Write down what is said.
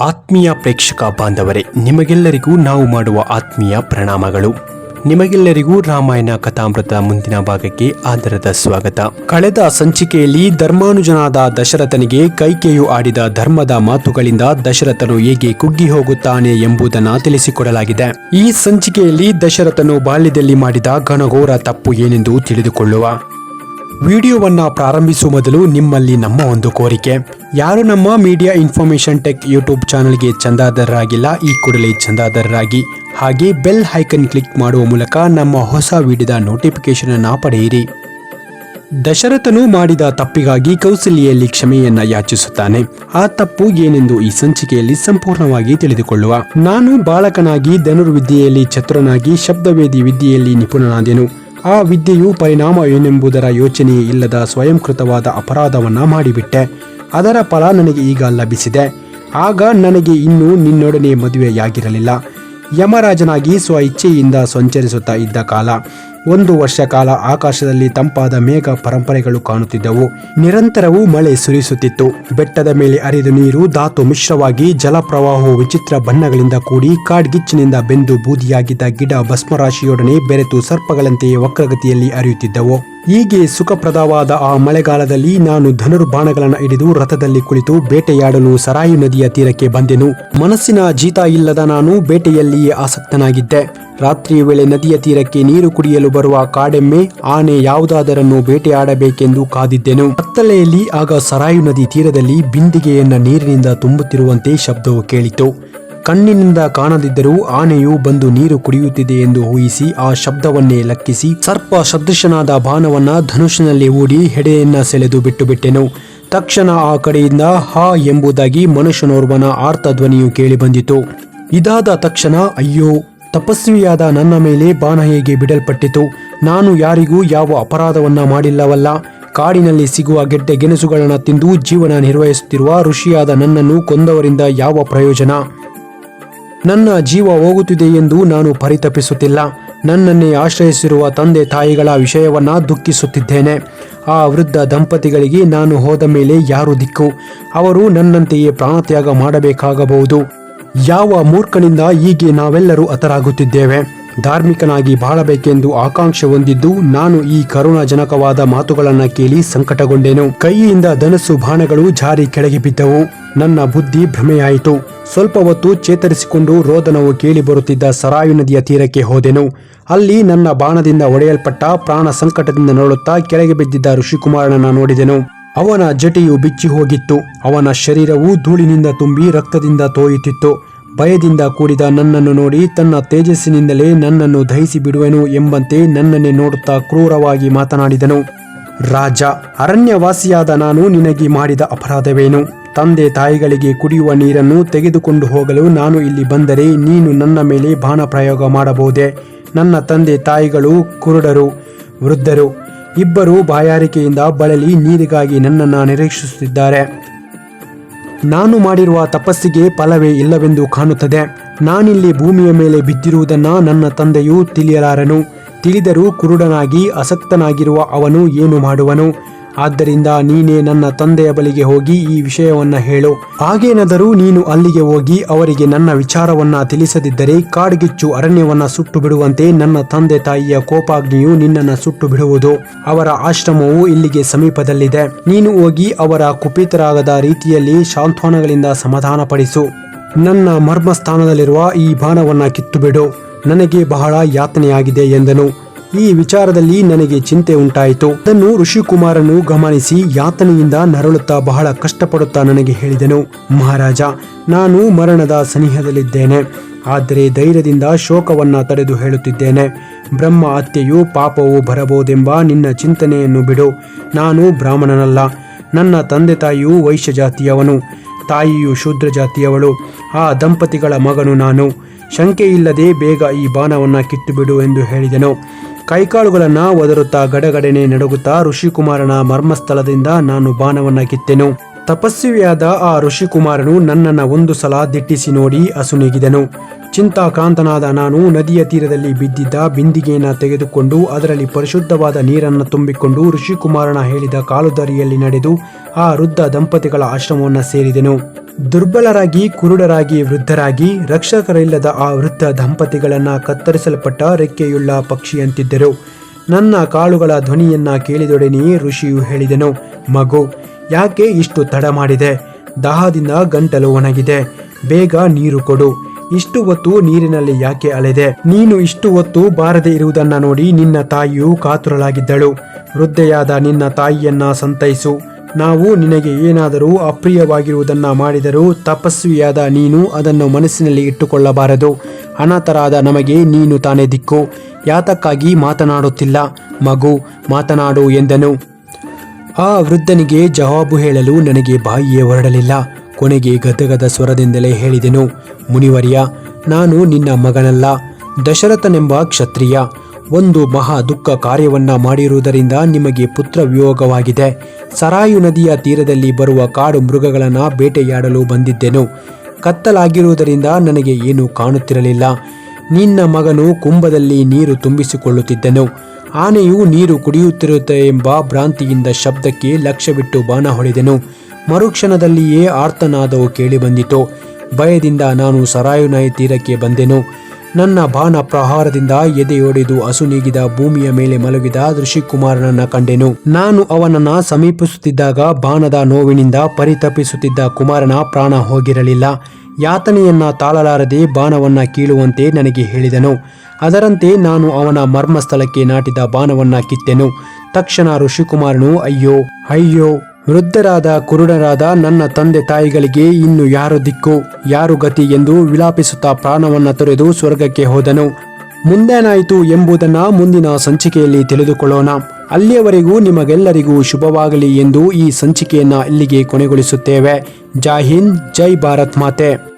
ಆತ್ಮೀಯ ಪ್ರೇಕ್ಷಕ ಬಾಂಧವರೇ, ನಿಮಗೆಲ್ಲರಿಗೂ ನಾವು ಮಾಡುವ ಆತ್ಮೀಯ ಪ್ರಣಾಮಗಳು. ನಿಮಗೆಲ್ಲರಿಗೂ ರಾಮಾಯಣ ಕಥಾಮೃತ ಮುಂದಿನ ಭಾಗಕ್ಕೆ ಆದರದ ಸ್ವಾಗತ. ಕಳೆದ ಸಂಚಿಕೆಯಲ್ಲಿ ಧರ್ಮಾನುಜನಾದ ದಶರಥನಿಗೆ ಕೈಕೆಯು ಆಡಿದ ಧರ್ಮದ ಮಾತುಗಳಿಂದ ದಶರಥನು ಹೇಗೆ ಕುಗ್ಗಿ ಹೋಗುತ್ತಾನೆ ಎಂಬುದನ್ನು ತಿಳಿಸಿಕೊಡಲಾಗಿದೆ. ಈ ಸಂಚಿಕೆಯಲ್ಲಿ ದಶರಥನು ಬಾಲ್ಯದಲ್ಲಿ ಮಾಡಿದ ಘನಘೋರ ತಪ್ಪು ಏನೆಂದು ತಿಳಿದುಕೊಳ್ಳುವ. ವಿಡಿಯೋವನ್ನ ಪ್ರಾರಂಭಿಸುವ ಮೊದಲು ನಿಮ್ಮಲ್ಲಿ ನಮ್ಮ ಒಂದು ಕೋರಿಕೆ. ಯಾರು ನಮ್ಮ ಮೀಡಿಯಾ ಇನ್ಫಾರ್ಮೇಶನ್ ಟೆಕ್ ಯೂಟ್ಯೂಬ್ ಚಾನಲ್ಗೆ ಚಂದಾದಾರರಾಗಿಲ್ಲ, ಈ ಕೂಡಲೇ ಚಂದಾದಾರರಾಗಿ. ಹಾಗೆ ಬೆಲ್ ಹೈಕನ್ ಕ್ಲಿಕ್ ಮಾಡುವ ಮೂಲಕ ನಮ್ಮ ಹೊಸ ವಿಡಿಯೋದ ನೋಟಿಫಿಕೇಶನ್ ಅನ್ನ ಪಡೆಯಿರಿ. ದಶರಥನು ಮಾಡಿದ ತಪ್ಪಿಗಾಗಿ ಕೌಸಲ್ಯಲ್ಲಿ ಕ್ಷಮೆಯನ್ನ ಯಾಚಿಸುತ್ತಾನೆ. ಆ ತಪ್ಪು ಏನೆಂದು ಈ ಸಂಚಿಕೆಯಲ್ಲಿ ಸಂಪೂರ್ಣವಾಗಿ ತಿಳಿದುಕೊಳ್ಳುವ. ನಾನು ಬಾಲಕನಾಗಿ ಧನುರ್ವಿದ್ಯೆಯಲ್ಲಿ ಚತುರನಾಗಿ ಶಬ್ದವೇದಿ ವಿದ್ಯೆಯಲ್ಲಿ ನಿಪುಣನಾದೆನು. ಆ ವಿದ್ಯೆಯು ಪರಿಣಾಮ ಏನೆಂಬುದರ ಯೋಚನೆಯೇ ಇಲ್ಲದ ಸ್ವಯಂಕೃತವಾದ ಅಪರಾಧವನ್ನ ಮಾಡಿಬಿಟ್ಟೆ. ಅದರ ಫಲ ನನಗೆ ಈಗ ಲಭಿಸಿದೆ. ಆಗ ನನಗೆ ಇನ್ನೂ ನಿನ್ನೊಡನೆ ಮದುವೆಯಾಗಿರಲಿಲ್ಲ. ಯಮರಾಜನಾಗಿ ಸ್ವ ಇಚ್ಛೆಯಿಂದ ಸಂಚರಿಸುತ್ತಾ ಇದ್ದ ಕಾಲ. ಒಂದು ವರ್ಷ ಕಾಲ ಆಕಾಶದಲ್ಲಿ ತಂಪಾದ ಮೇಘ ಪರಂಪರೆಗಳು ಕಾಣುತ್ತಿದ್ದವು. ನಿರಂತರವೂ ಮಳೆ ಸುರಿಸುತ್ತಿತ್ತು. ಬೆಟ್ಟದ ಮೇಲೆ ಹರಿದ ನೀರು ಧಾತು ಮಿಶ್ರವಾಗಿ ಜಲಪ್ರವಾಹವು ವಿಚಿತ್ರ ಬಣ್ಣಗಳಿಂದ ಕೂಡಿ ಕಾಡ್ಗಿಚ್ಚಿನಿಂದ ಬೆಂದು ಬೂದಿಯಾಗಿದ್ದ ಗಿಡ ಭಸ್ಮರಾಶಿಯೊಡನೆ ಬೆರೆತು ಸರ್ಪಗಳಂತೆಯೇ ವಕ್ರಗತಿಯಲ್ಲಿ ಹರಿಯುತ್ತಿದ್ದವು. ಹೀಗೆ ಸುಖಪ್ರದವಾದ ಆ ಮಳೆಗಾಲದಲ್ಲಿ ನಾನು ಧನುರ್ಬಾಣಗಳನ್ನು ಹಿಡಿದು ರಥದಲ್ಲಿ ಕುಳಿತು ಬೇಟೆಯಾಡಲು ಸರಾಯು ನದಿಯ ತೀರಕ್ಕೆ ಬಂದೆನು. ಮನಸ್ಸಿನ ಜೀತ ಇಲ್ಲದ ನಾನು ಬೇಟೆಯಲ್ಲಿಯೇ ಆಸಕ್ತನಾಗಿದ್ದೆ. ರಾತ್ರಿಯ ವೇಳೆ ನದಿಯ ತೀರಕ್ಕೆ ನೀರು ಕುಡಿಯಲು ಬರುವ ಕಾಡೆಮ್ಮೆ, ಆನೆ ಯಾವುದಾದರನ್ನು ಬೇಟೆಯಾಡಬೇಕೆಂದು ಕಾದಿದ್ದೆನು. ಕತ್ತಲೆಯಲ್ಲಿ ಆಗ ಸರಾಯು ನದಿ ತೀರದಲ್ಲಿ ಬಿಂದಿಗೆಯನ್ನ ನೀರಿನಿಂದ ತುಂಬುತ್ತಿರುವಂತೆ ಶಬ್ದವು ಕೇಳಿತು. ಕಣ್ಣಿನಿಂದ ಕಾಣದಿದ್ದರೂ ಆನೆಯು ಬಂದು ನೀರು ಕುಡಿಯುತ್ತಿದೆ ಎಂದು ಊಹಿಸಿ ಆ ಶಬ್ದವನ್ನೇ ಲಕ್ಕಿಸಿ ಸರ್ಪ ಸದೃಶನಾದ ಬಾಣವನ್ನ ಧನುಷಿನಲ್ಲಿ ಓಡಿ ಹೆಡೆಯನ್ನ ಸೆಳೆದು ಬಿಟ್ಟು ಬಿಟ್ಟೆನು ತಕ್ಷಣ ಆ ಕಡೆಯಿಂದ ಹಾ ಎಂಬುದಾಗಿ ಮನುಷ್ಯನೋರ್ವನ ಆರ್ತ ಧ್ವನಿಯು ಕೇಳಿಬಂದಿತು. ಇದಾದ ತಕ್ಷಣ, ಅಯ್ಯೋ ತಪಸ್ವಿಯಾದ ನನ್ನ ಮೇಲೆ ಬಾಣ ಹೇಗೆ ಬಿಡಲ್ಪಟ್ಟಿತು? ನಾನು ಯಾರಿಗೂ ಯಾವ ಅಪರಾಧವನ್ನ ಮಾಡಿಲ್ಲವಲ್ಲ. ಕಾಡಿನಲ್ಲಿ ಸಿಗುವ ಗೆಡ್ಡೆ ಗೆಣಸುಗಳನ್ನು ತಿಂದು ಜೀವನ ನಿರ್ವಹಿಸುತ್ತಿರುವ ಋಷಿಯಾದ ನನ್ನನ್ನು ಕೊಂದವರಿಂದ ಯಾವ ಪ್ರಯೋಜನ? ನನ್ನ ಜೀವ ಹೋಗುತ್ತಿದೆ ಎಂದು ನಾನು ಪರಿತಪಿಸುತ್ತಿಲ್ಲ. ನನ್ನನ್ನೇ ಆಶ್ರಯಿಸಿರುವ ತಂದೆ ತಾಯಿಗಳ ವಿಷಯವನ್ನ ದುಃಖಿಸುತ್ತಿದ್ದೇನೆ. ಆ ವೃದ್ಧ ದಂಪತಿಗಳಿಗೆ ನಾನು ಹೋದ ಮೇಲೆ ಯಾರು ದಿಕ್ಕು? ಅವರು ನನ್ನಂತೆಯೇ ಪ್ರಾಣತ್ಯಾಗ ಮಾಡಬೇಕಾಗಬಹುದು. ಯಾವ ಮೂರ್ಖನಿಂದ ಹೀಗೆ ನಾವೆಲ್ಲರೂ ಹತರಾಗುತ್ತಿದ್ದೇವೆ? ಧಾರ್ಮಿಕನಾಗಿ ಬಾಳಬೇಕೆಂದು ಆಕಾಂಕ್ಷೆ ಹೊಂದಿದ್ದು ನಾನು ಈ ಕರುಣಾಜನಕವಾದ ಮಾತುಗಳನ್ನ ಕೇಳಿ ಸಂಕಟಗೊಂಡೆನು. ಕೈಯಿಂದ ಧನಸ್ಸು ಬಾಣಗಳು ಜಾರಿ ಕೆಳಗೆ ಬಿದ್ದವು. ನನ್ನ ಬುದ್ಧಿ ಭ್ರಮೆಯಾಯಿತು. ಸ್ವಲ್ಪ ಹೊತ್ತು ಚೇತರಿಸಿಕೊಂಡು ರೋದನವು ಕೇಳಿ ಬರುತ್ತಿದ್ದ ಸರಾಯು ನದಿಯ ತೀರಕ್ಕೆ ಹೋದೆನು. ಅಲ್ಲಿ ನನ್ನ ಬಾಣದಿಂದ ಒಡೆಯಲ್ಪಟ್ಟ ಪ್ರಾಣ ಸಂಕಟದಿಂದ ನೋಡುತ್ತಾ ಕೆಳಗೆ ಬಿದ್ದಿದ್ದ ಋಷಿಕುಮಾರನನ್ನ ನೋಡಿದೆನು. ಅವನ ಜಟೆಯು ಬಿಚ್ಚಿ ಹೋಗಿತ್ತು. ಅವನ ಶರೀರವು ಧೂಳಿನಿಂದ ತುಂಬಿ ರಕ್ತದಿಂದ ತೋಯುತ್ತಿತ್ತು. ಭಯದಿಂದ ಕೂಡಿದ ನನ್ನನ್ನು ನೋಡಿ ತನ್ನ ತೇಜಸ್ಸಿನಿಂದಲೇ ನನ್ನನ್ನು ದಹಿಸಿ ಬಿಡುವೆನು ಎಂಬಂತೆ ನನ್ನನ್ನೇ ನೋಡುತ್ತಾ ಕ್ರೂರವಾಗಿ ಮಾತನಾಡಿದನು. ರಾಜ, ಅರಣ್ಯವಾಸಿಯಾದ ನಾನು ನಿನಗೆ ಮಾಡಿದ ಅಪರಾಧವೇನು? ತಂದೆ ತಾಯಿಗಳಿಗೆ ಕುಡಿಯುವ ನೀರನ್ನು ತೆಗೆದುಕೊಂಡು ಹೋಗಲು ನಾನು ಇಲ್ಲಿ ಬಂದರೆ ನೀನು ನನ್ನ ಮೇಲೆ ಬಾಣ ಪ್ರಯೋಗ ಮಾಡಬಹುದೇ? ನನ್ನ ತಂದೆ ತಾಯಿಗಳು ಕುರುಡರು, ವೃದ್ಧರು ಇಬ್ಬರು ಬಾಯಾರಿಕೆಯಿಂದ ಬಳಲಿ ನೀರಿಗಾಗಿ ನನ್ನನ್ನು ನಿರೀಕ್ಷಿಸುತ್ತಿದ್ದಾರೆ. ನಾನು ಮಾಡಿರುವ ತಪಸ್ಸಿಗೆ ಫಲವೇ ಇಲ್ಲವೆಂದು ಕಾಣುತ್ತದೆ. ನಾನಿಲ್ಲಿ ಭೂಮಿಯ ಮೇಲೆ ಬಿದ್ದಿರುವುದನ್ನು ನನ್ನ ತಂದೆಯು ತಿಳಿಯಲಾರನು. ತಿಳಿದರೂ ಕುರುಡನಾಗಿ ಅಸಕ್ತನಾಗಿರುವ ಅವನು ಏನು ಮಾಡುವನು? ಆದ್ದರಿಂದ ನೀನೇ ನನ್ನ ತಂದೆಯ ಬಳಿಗೆ ಹೋಗಿ ಈ ವಿಷಯವನ್ನ ಹೇಳು. ಹಾಗೇನಾದರೂ ನೀನು ಅಲ್ಲಿಗೆ ಹೋಗಿ ಅವರಿಗೆ ನನ್ನ ವಿಚಾರವನ್ನ ತಿಳಿಸದಿದ್ದರೆ ಕಾಡ್ಗಿಚ್ಚು ಅರಣ್ಯವನ್ನ ಸುಟ್ಟು ಬಿಡುವಂತೆ ನನ್ನ ತಂದೆ ತಾಯಿಯ ಕೋಪಾಗ್ನಿಯು ನಿನ್ನನ್ನ ಸುಟ್ಟು ಬಿಡುವುದು ಅವರ ಆಶ್ರಮವು ಇಲ್ಲಿಗೆ ಸಮೀಪದಲ್ಲಿದೆ. ನೀನು ಹೋಗಿ ಅವರ ಕುಪಿತರಾಗದ ರೀತಿಯಲ್ಲಿ ಶಾಂತ್ವನಗಳಿಂದ ಸಮಾಧಾನಪಡಿಸು. ನನ್ನ ಮರ್ಮಸ್ಥಾನದಲ್ಲಿರುವ ಈ ಬಾಣವನ್ನ ಕಿತ್ತು ಬಿಡು ನನಗೆ ಬಹಳ ಯಾತನೆಯಾಗಿದೆ ಎಂದನು. ಈ ವಿಚಾರದಲ್ಲಿ ನನಗೆ ಚಿಂತೆ ಉಂಟಾಯಿತು. ಅದನ್ನು ಋಷಿಕುಮಾರನು ಗಮನಿಸಿ ಯಾತನೆಯಿಂದ ನರಳುತ್ತಾ ಬಹಳ ಕಷ್ಟಪಡುತ್ತಾ ನನಗೆ ಹೇಳಿದನು. ಮಹಾರಾಜ, ನಾನು ಮರಣದ ಸನಿಹದಲ್ಲಿದ್ದೇನೆ. ಆದರೆ ಧೈರ್ಯದಿಂದ ಶೋಕವನ್ನ ತಡೆದು ಹೇಳುತ್ತಿದ್ದೇನೆ. ಬ್ರಹ್ಮ ಹತ್ಯೆಯು ಪಾಪವು ಬರಬಹುದೆಂಬ ನಿನ್ನ ಚಿಂತನೆಯನ್ನು ಬಿಡು. ನಾನು ಬ್ರಾಹ್ಮಣನಲ್ಲ. ನನ್ನ ತಂದೆ ತಾಯಿಯು ವೈಶ್ಯ ಜಾತಿಯವನು. ತಾಯಿಯು ಶೂದ್ರ ಜಾತಿಯವಳು. ಆ ದಂಪತಿಗಳ ಮಗನು ನಾನು. ಶಂಕೆಯಿಲ್ಲದೆ ಬೇಗ ಈ ಬಾಣವನ್ನು ಕಿತ್ತುಬಿಡು ಎಂದು ಹೇಳಿದೆನು. ಕೈಕಾಲುಗಳನ್ನ ಒದರುತ್ತಾ ಗಡಗಡನೆ ನಡುಗುತ್ತಾ ಋಷಿಕುಮಾರನ ಮರ್ಮಸ್ಥಳದಿಂದ ನಾನು ಬಾಣವನ್ನ ಕಿತ್ತೆನು. ತಪಸ್ವಿಯಾದ ಆ ಋಷಿಕುಮಾರನು ನನ್ನನ್ನು ಒಂದು ಸಲ ದಿಟ್ಟಿಸಿ ನೋಡಿ ಅಸುನೀಗಿದನು ಚಿಂತಾಕ್ರಾಂತನಾದ ನಾನು ನದಿಯ ತೀರದಲ್ಲಿ ಬಿದ್ದಿದ್ದ ಬಿಂದಿಗೆಯನ್ನು ತೆಗೆದುಕೊಂಡು ಅದರಲ್ಲಿ ಪರಿಶುದ್ಧವಾದ ನೀರನ್ನು ತುಂಬಿಕೊಂಡು ಋಷಿಕುಮಾರನ ಹೇಳಿದ ಕಾಲುದಾರಿಯಲ್ಲಿ ನಡೆದು ಆ ವೃದ್ಧ ದಂಪತಿಗಳ ಆಶ್ರಮವನ್ನು ಸೇರಿದೆನು. ದುರ್ಬಲರಾಗಿ, ಕುರುಡರಾಗಿ, ವೃದ್ಧರಾಗಿ ರಕ್ಷಕರಿಲ್ಲದ ಆ ವೃದ್ಧ ದಂಪತಿಗಳನ್ನು ಕತ್ತರಿಸಲ್ಪಟ್ಟ ರೆಕ್ಕೆಯುಳ್ಳ ಪಕ್ಷಿಯಂತಿದ್ದರು. ನನ್ನ ಕಾಳುಗಳ ಧ್ವನಿಯನ್ನ ಕೇಳಿದೊಡನೆಯೇ ಋಷಿಯು ಹೇಳಿದನು, ಮಗು ಯಾಕೆ ಇಷ್ಟು ತಡ ಮಾಡಿದೆ? ದಾಹದಿಂದ ಗಂಟಲು ಒಣಗಿದೆ. ಬೇಗ ನೀರು ಕೊಡು. ಇಷ್ಟು ಹೊತ್ತು ನೀರಿನಲ್ಲಿ ಯಾಕೆ ಅಲೆದೆ? ನೀನು ಇಷ್ಟು ಹೊತ್ತು ಬಾರದೆ ಇರುವುದನ್ನ ನೋಡಿ ನಿನ್ನ ತಾಯಿಯು ಕಾತುರಳಾಗಿದ್ದಳು. ವೃದ್ಧೆಯಾದ ನಿನ್ನ ತಾಯಿಯನ್ನ ಸಂತೈಸು. ನಾವು ನಿನಗೆ ಏನಾದರೂ ಅಪ್ರಿಯವಾಗಿರುವುದನ್ನ ಮಾಡಿದರೂ ತಪಸ್ವಿಯಾದ ನೀನು ಅದನ್ನು ಮನಸ್ಸಿನಲ್ಲಿ ಇಟ್ಟುಕೊಳ್ಳಬಾರದು. ಅನಾಥರಾದ ನಮಗೆ ನೀನು ತಾನೇ ದಿಕ್ಕು. ಯಾತಕ್ಕಾಗಿ ಮಾತನಾಡುತ್ತಿಲ್ಲ? ಮಗು, ಮಾತನಾಡು ಎಂದನು. ಆ ವೃದ್ಧನಿಗೆ ಜವಾಬು ಹೇಳಲು ನನಗೆ ಬಾಯಿಯೇ ಹೊರಡಲಿಲ್ಲ. ಕೊನೆಗೆ ಗದಗದ ಸ್ವರದಿಂದಲೇ ಹೇಳಿದೆನು, ಮುನಿವರ್ಯ, ನಾನು ನಿನ್ನ ಮಗನಲ್ಲ, ದಶರಥನೆಂಬ ಕ್ಷತ್ರಿಯ. ಒಂದು ಮಹಾ ದುಃಖ ಕಾರ್ಯವನ್ನ ಮಾಡಿರುವುದರಿಂದ ನಿಮಗೆ ಪುತ್ರ ವಿಯೋಗವಾಗಿದೆ. ಸರಾಯು ನದಿಯ ತೀರದಲ್ಲಿ ಬರುವ ಕಾಡು ಮೃಗಗಳನ್ನು ಬೇಟೆಯಾಡಲು ಬಂದಿದ್ದೆನು. ಕತ್ತಲಾಗಿರುವುದರಿಂದ ನನಗೆ ಏನೂ ಕಾಣುತ್ತಿರಲಿಲ್ಲ. ನಿನ್ನ ಮಗನು ಕುಂಭದಲ್ಲಿ ನೀರು ತುಂಬಿಸಿಕೊಳ್ಳುತ್ತಿದ್ದನು. ಆನೆಯು ನೀರು ಕುಡಿಯುತ್ತಿರುತ್ತೆ ಎಂಬ ಭ್ರಾಂತಿಯಿಂದ ಶಬ್ದಕ್ಕೆ ಲಕ್ಷ್ಯವಿಟ್ಟು ಬಾಣ ಹೊಡೆದೆನು. ಮರುಕ್ಷಣದಲ್ಲಿಯೇ ಆರ್ತನಾದವು ಕೇಳಿಬಂದಿತು. ಭಯದಿಂದ ನಾನು ಸರಾಯುನಾಯಿ ತೀರಕ್ಕೆ ಬಂದೆನು. ನನ್ನ ಬಾಣ ಪ್ರಹಾರದಿಂದ ಎದೆಯೊಡೆದು ಅಸುನೀಗಿದ ಭೂಮಿಯ ಮೇಲೆ ಮಲಗಿದ ಋಷಿಕುಮಾರನನ್ನ ಕಂಡೆನು. ನಾನು ಅವನನ್ನ ಸಮೀಪಿಸುತ್ತಿದ್ದಾಗ ಬಾಣದ ನೋವಿನಿಂದ ಪರಿತಪಿಸುತ್ತಿದ್ದ ಕುಮಾರನ ಪ್ರಾಣ ಹೋಗಿರಲಿಲ್ಲ. ಯಾತನೆಯನ್ನ ತಾಳಲಾರದೆ ಬಾಣವನ್ನ ಕೀಳುವಂತೆ ನನಗೆ ಹೇಳಿದನು. ಅದರಂತೆ ನಾನು ಅವನ ಮರ್ಮಸ್ಥಳಕ್ಕೆ ನಾಟಿದ ಬಾಣವನ್ನ ಕಿತ್ತೆನು. ತಕ್ಷಣ ಋಷಿಕುಮಾರನು, ಅಯ್ಯೋ ಅಯ್ಯೋ ವೃದ್ಧರಾದ ಕುರುಡರಾದ ನನ್ನ ತಂದೆ ತಾಯಿಗಳಿಗೆ ಇನ್ನು ಯಾರು ದಿಕ್ಕು, ಯಾರು ಗತಿ ಎಂದು ವಿಲಾಪಿಸುತ್ತಾ ಪ್ರಾಣವನ್ನ ತೊರೆದು ಸ್ವರ್ಗಕ್ಕೆ ಹೋದನು. ಮುಂದೇನಾಯಿತು ಎಂಬುದನ್ನ ಮುಂದಿನ ಸಂಚಿಕೆಯಲ್ಲಿ ತಿಳಿದುಕೊಳ್ಳೋಣ. ಅಲ್ಲಿಯವರೆಗೂ ನಿಮಗೆಲ್ಲರಿಗೂ ಶುಭವಾಗಲಿ ಎಂದು ಈ ಸಂಚಿಕೆಯನ್ನ ಇಲ್ಲಿಗೆ ಕೊನೆಗೊಳಿಸುತ್ತೇವೆ. ಜೈ ಹಿಂದ್, ಜೈ ಭಾರತ್ ಮಾತೆ.